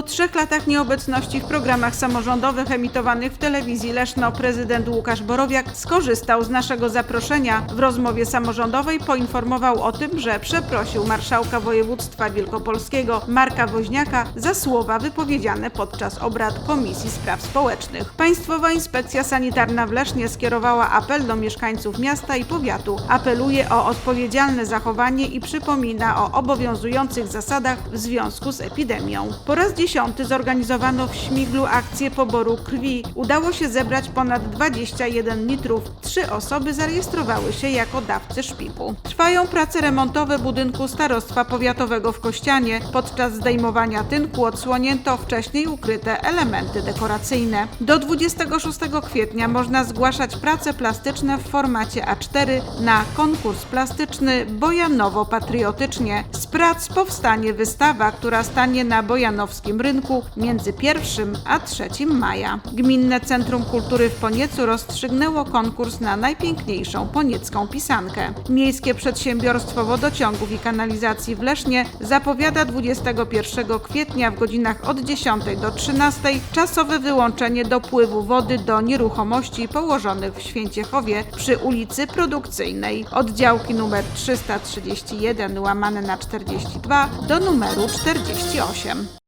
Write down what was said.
Po trzech latach nieobecności w programach samorządowych emitowanych w telewizji Leszno prezydent Łukasz Borowiak skorzystał z naszego zaproszenia. W rozmowie samorządowej poinformował o tym, że przeprosił marszałka województwa wielkopolskiego Marka Woźniaka za słowa wypowiedziane podczas obrad Komisji Spraw Społecznych. Państwowa Inspekcja Sanitarna w Lesznie skierowała apel do mieszkańców miasta i powiatu. Apeluje o odpowiedzialne zachowanie i przypomina o obowiązujących zasadach w związku z epidemią. Po raz dziesiąty zorganizowano w Śmiglu akcję poboru krwi. Udało się zebrać ponad 21 litrów. Trzy osoby zarejestrowały się jako dawcy szpiku. Trwają prace remontowe budynku Starostwa Powiatowego w Kościanie. Podczas zdejmowania tynku odsłonięto wcześniej ukryte elementy dekoracyjne. Do 26 kwietnia można zgłaszać prace plastyczne w formacie A4 na konkurs plastyczny Bojanowo-Patriotycznie. Z prac powstanie wystawa, która stanie na bojanowskim rynku między 1 a 3 maja. Gminne Centrum Kultury w Poniecu rozstrzygnęło konkurs na najpiękniejszą poniecką pisankę. Miejskie Przedsiębiorstwo Wodociągów i Kanalizacji w Lesznie zapowiada 21 kwietnia w godzinach od 10 do 13 czasowe wyłączenie dopływu wody do nieruchomości położonych w Święciechowie przy ulicy Produkcyjnej. Oddziałki numer 331 łamane na 42 do numeru 48.